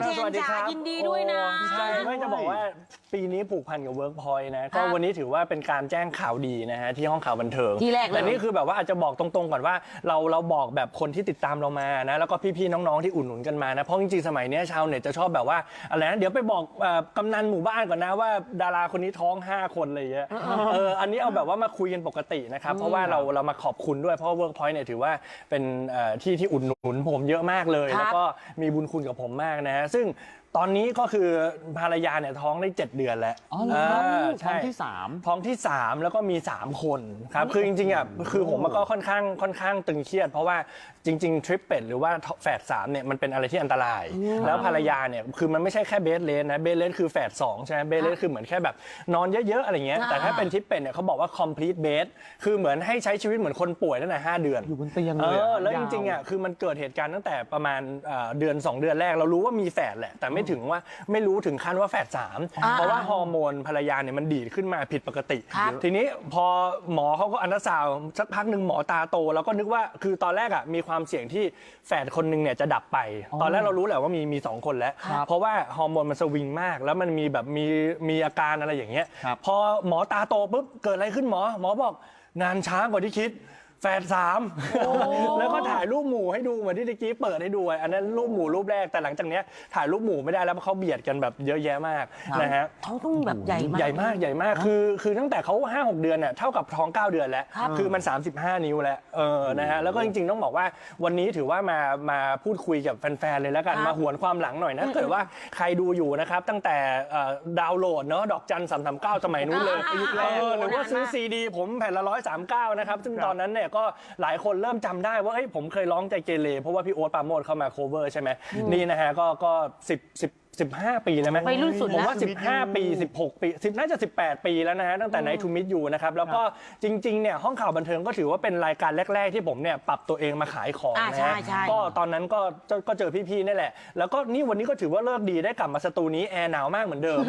นะคุณเชนสวัสดีครับจ๋ายินดีด้วยนะ โอ้ใช่ไม่จะบอกว่าปีนี้ผูกพันกับเวิร์กพอยต์นะ ก็ครับวันนี้ถือว่าเป็นการแจ้งข่าวดีนะฮะที่ห้องข่าวบันเทิงที่แรกเลย แต่นี่คือแบบว่าอาจจะบอกตรงๆก่อนว่าเราเราบอกแบบคนที่ติดตามเรามานะ แล้วก็พี่ๆน้องๆที่อุดหนุนกันมานะ เพราะจริงๆสมัยเนี้ยชาวเน็ตจะชอบแบบว่าอะไรนะเดี๋ยวไปบอกเอ่อกำนันหมู่บ้านก่อนนะว่าดาราคนนี้ท้อง 5 คนอะไรอย่างเงี้ยเอออันนี้เอาแบบว่ามาคุยกันปกตินะครับเพราะว่าเราเรามาขอบคุณด้วยเพราะเวิร์กพอยต์เนี่ยถือว่าเป็นเอ่อที่ที่อุดหนุนผมเยอะมากเลย ครับ แล้วก็มีบุญคุณกับผมมากนะฮะซึ่ง ตอนนี้ก็คือภรรยาเนี่ยท้องได้ 7 เดือนแล้วอ๋อเหรอครับาท้ใช่องที่สาม ท้องที่ 3 แล้วก็มี 3 คนครับ คือจริงๆอะคือผมมันก็ค่อนข้างค่อนข้างตึงเครียด เพราะว่าจริง ๆ ทริปเป็ดหรือว่าแฝดสามเนี่ยมันเป็นอะไรที่อันตราย แล้วภรรยาเนี่ยคือมันไม่ใช่แค่เบสเลนนะเบสเลนคือแฝดสองใช่ไหมเบสเลนคือเหมือนแค่แบบนอนเยอะๆอะไรเงี้ยอ่าแต่ถ้าเป็นทริปเป็ดเนี่ยเขาบอกว่า complete bed คือเหมือนให้ใช้ชีวิตเหมือนคนป่วยตั้งแต่5เดือน อยู่บนเตียงเอเลยะอแล้วจยาวริงๆอะคือมันเกิดเหตุการณ์ตั้งแต่ประมาณเอ่อเดือน 2 เดือนแรกเรารู้ว่ามีแฝดแหละแต่ไม่ถึงว่าไม่รู้ถึงขั้นว่าแฝดสามอ่าเพราะว่าฮอร์โมนภรรยาเนี่ยมันดีดขึ้นมาผิดปกติ ครับทีนี้พอหมอเขาก็อันตราซาวด์สักพักหนึ่งหมอตาโตแล้วก็นึกว่าคือตอนแรกอะมีความเสี่ยงที่แฝดคนหนึงเนี่ยจะดับไป ตอนแรกเรารู้แหละว่ามีมีสองคนแล้ว ครับเพราะว่าฮอร์โมนมันสวิงมาก แล้วมันมีแบบมีมีอาการอะไรอย่างเงี้ย ครับ พอหมอตาโตปุ๊บเกิดอะไรขึ้นหมอ หมอบอกนานช้ากว่าที่คิด แฝดสามแล้วก็ถ่ายรูปหมู่ให้ดูเหมือนที่ตะกี้เปิดให้ดูอะอันนั้นรูปหมู่รูปแรกแต่หลังจากเนี้ยถ่ายรูปหมู่ไม่ได้แล้วเพราะเขาเบียดกันแบบเยอะแยะมากครับนะฮะท้องต้องแบบใหญ่มาก ใหญ่มากใหญ่มากคือคือตั้งแต่เขา5 6 เดือนเนี่ยเท่ากับท้อง 9 เดือนแล้วครับคือมัน 35 นิ้วแล้วเออนะฮะแล้วก็จริง ๆ ต้องบอกว่าวันนี้ถือว่ามามาพูดคุยกับแฟนๆเลยแล้วกันครับมาหวนความหลังหน่อยนะเกิดว่าใครดูอยู่นะครับตั้งแต่เอ่อดาวน์โหลดเนาะดอกจันสามสามเก้าสมัยนู้นเลยอ่าเออหรือว่าซื้อนานมากซีดีผมแผ่นละร้อยสามเก้านะครับซึ่งตอนนั้นเนี่ยก็หลายคนเริ่มจำได้ว่าเอ้ยผมเคยร้องใจเกเรเพราะว่าพี่โอ๊ตปราโมดเข้ามาโคเวอร์ใช่ไหมนี่นะฮะก็ก็สิบสิบสิบห้าปีแล้วไหมวัยรุ่นสุดผมนะว่า 15 ปี 16 ปี10น่าจะ 18 ปีแล้วนะฮะตั้งแต่ในทูมิ t อยู่นะครับ แล้วก็จริงๆเนี่ยห้องข่าวบันเทิงก็ถือว่าเป็นรายการแรก ๆ ที่ผมเนี่ยปรับตัวเองมาขายของอ่านะใช่ฮะใช่ ก็ตอนนั้นก็ก็ก็เจอพี่ๆนี่แหละ แล้วก็นี่วันนี้ก็ถือว่าเลิกดีได้กลับมาสตูนี้แอร์หนาวมากเหมือนเดิม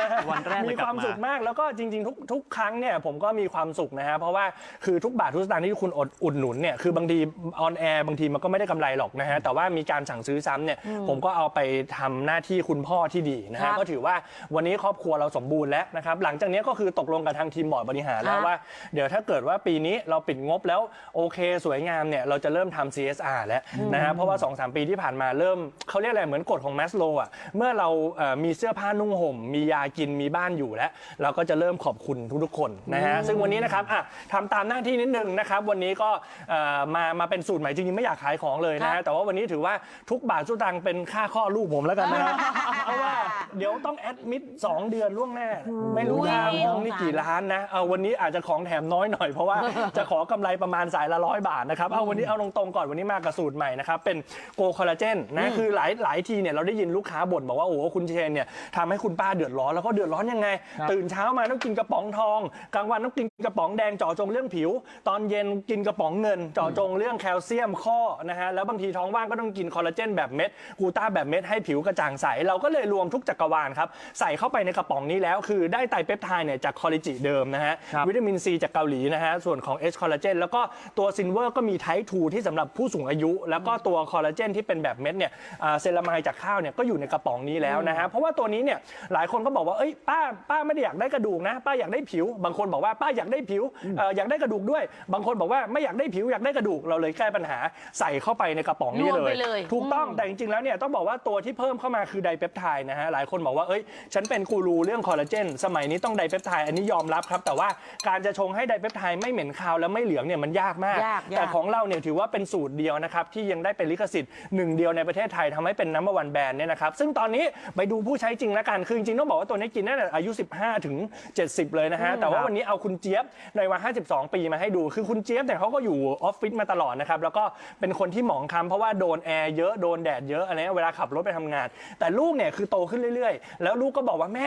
นะฮะวันแรกเลยมีกลับความมาสุข มากแล้วก็จริงๆทุกทุกครั้งเนี่ยผมก็มีความสุขนะฮะเพราะว่าคือทุกบาททุกสตางค์ที่คุณอดอุดหนุนเนี่ยคือบางทีออนแอร์บางทีมันก็ไม่ได้กำไรหรอกนะฮะแต่ว่ามีการสั่งซื้อซ้ำเนี่ยผมก็เอาไปทำหน้าที่คุณพ่อที่ดีนะครัฮะบ ก็ถือว่าวันนี้ครอบครัวเราสมบูรณ์แล้วนะครับหลังจากนี้ก็คือตกลงกับทางทีมบอร์ดบริหารแล้ครัวบว่า เดี๋ยวถ้าเกิดว่าปีนี้เราปิดงบแล้วโอเคสวยงามเนี่ยเราจะเริ่มทำ CSR แล้วนะฮะเพราะว่า 2-3 ปีที่ผ่านมาเริ่มเขาเรียกอะไรเหมือนกฎของแมสโลอะเมื่อเราเอ่อมีเสื้อผ้านุ่งห่ม มียากินมีบ้านอยู่แล้ว เราก็จะเริ่มขอบคุณทุกๆคนนะฮะซึ่งวันนี้นะครับอะทำตามหน้าที่นิดนึงนะครับวันนี้ก็เอ่อมามาเป็นสูตรใหม่จริงๆไม่อยากขายของเลยนะครัฮะบ แต่ว่าวันนี้ถือว่าทุกบาททุกตังค์เป็นค่าข้อลูกผมแล้วกันนะฮะเพราะว่าเดี๋ยวต้องแอดมิด2เดือนล่วงหน้า ไม่รู้ทางห้องนี่กี่ล้านนะเอาวันนี้อาจจะของแถมน้อยหน่อยเพราะว่าจะขอกำไรประมาณสายละร้อยบาทนะครับเอาวันนี้เอาตรงๆก่อนวันนี้มากับสูตรใหม่นะครับเป็นโกคอลลาเจนนะคือหลายหลายทีเนี่ยเราได้ยินลูกค้าบ่นบอกว่าโอ้โหคุณเชนเนี่ยทำให้คุณป้าเดือดร้อนแล้วก็เดือดร้อนยังไงครับตื่นเช้ามาต้องกินกระป๋องทอง กลางวันต้องกินกระป๋องแดงเจาะจงเรื่องผิว ตอนเย็นกินกระป๋องเงินเจาะจงเรื่องแคลเซียมข้อนะฮะแล้วบางทีท้องว่างก็ต้องกินคอลลาเจนแบบเม็ดกลูต้าแบบเม็ดให้ผิวกระจ่างใสเราก็เลยรวมทุกจักรวาลครับ ใส่เข้าไปในกระป๋องนี้แล้ว คือได้ไตรเปปไทด์เนี่ยจากคอลลิจิเดิมนะฮะ ครับ วิตามินซีจากเกาหลีนะฮะ ส่วนของ H คอลลาเจนแล้วก็ตัวซินเวอร์ก็มีไทป์2ที่สำหรับผู้สูงอายุ แล้วก็ตัวคอลลาเจนที่เป็นแบบเม็ดเนี่ยอ่าเซรามายจากข้าวเนี่ยก็อยู่ในกระป๋องนี้แล้วนะฮะ เพราะว่าตัวนี้เนี่ยหลายคนก็บอกว่าเอ้ยป้าป้าไม่ได้อยากได้กระดูกนะ ป้าอยากได้ผิว บางคนบอกว่าป้าอยากได้ผิวเอ่ออยากได้กระดูกด้วย บางคนบอกว่าไม่อยากได้ผิวอยากได้กระดูกเราเลยแก้ปัญหาใส่เข้าไปในกระป๋องนี้รวมเลไปยเลย ถูกต้องอืมแต่จริงๆแล้วเนี่ยต้องบอกว่าตัวที่เพิ่มเข้ามาคือไดเปปไทด์นะฮะหลายคนบอกว่าเอ้ยฉันเป็นกูรูเรื่องคอลลาเจนสมัยนี้ต้องไดเปปไทด์อันนี้ยอมรับครับ แต่ว่าการจะชงให้ไดเปปไทด์ไม่เหม็นคาวและไม่เหลืองเนี่ยมันยากมาก ยากยาก แต่ของเราเนี่ยถือว่าเป็นสูตรเดียวนะครับที่ยังได้เป็นลิขสิทธิ์หนึ่งเดียวในประเทศไทยทำให้เป็นน้ำมันวันแบรนด์เนี่ยนะครับซึ่งตอนนี้ไปดูผู้ใช้จริงแล้วกันคือจริงๆต้องบอกว่าตัวนี้กินได้ตั้งแต่อายุ 15 ถึง 70 เลยนะฮะแต่ว่าวันนี้เอาคุณเจี๊ยบในวัย52 ปีมาให้ดู คือคุณเจี๊ยบเนี่ยเขาก็อยู่ออฟฟิศมาตลอดนะครับแล้วก็เป็นคนที่หมองคล้ำเพราะว่าโดนแอร์เยอะโดนแดดเยอะอะไรเงี้ยเวลาขับรถไปทำงาน แต่ลูกเนี่ยคือโตขึ้นเรื่อยๆ แล้วลูกก็บอกว่าแม่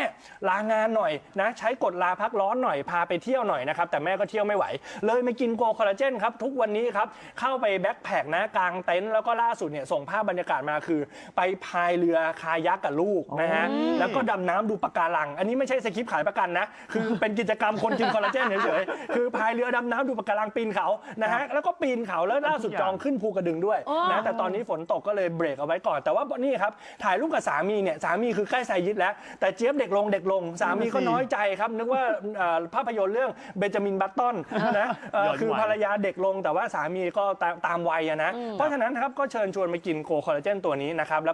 ลางานหน่อยนะใช้กฎลาพักร้อนหน่อยพาไปเที่ยวหน่อยนะครับแต่แม่ก็เที่ยวไม่ไหว เลยมากินโกคอลลาเจนครับทุกวันนี้ครับเข้าไปแบ็คแพคนะกลางเต็นท์แล้วก็ล่าสุดเนี่ยส่งภาพบรรยากาศมาคือ ไปพายเรือคายักกับลูกนะฮะแล้วก็ดำน้ำดูปะการัง อันนี้ไม่ใช่สคริปต์ขายประกันนะคือเป็นกิจกรรมคนกินคอลลาเจนเฉยๆคือพายเรือดำน้ำดูปะการังปีนเขานะฮะแล้วก็ปีนเขาแล้วล่าสุดจองขึ้นภูกระดึงด้วยโอ้นะแต่ตอนนี้ฝนตกก็เลยเบรกเอาไว้ก่อนแต่ว่านี่ครับถ่ายรูปกับสามีมีเนี่ยสามีคือใกล้ไซยิดแล้ว แต่เจี๊ยบเด็กลงเด็กลง สามีก็น้อยใจครับ นึกว่าเอ่อภาพยนตร์เรื่องเบนจามินบัตตันนะเอ่อย้อนวัย คือภรรยาเด็กลงแต่ว่าสามีก็ตามตามวัยอะนะ เพราะฉะนั้นครับก็เชิญชวนมากินโกคอลลาเจนตัวนี้นะครับ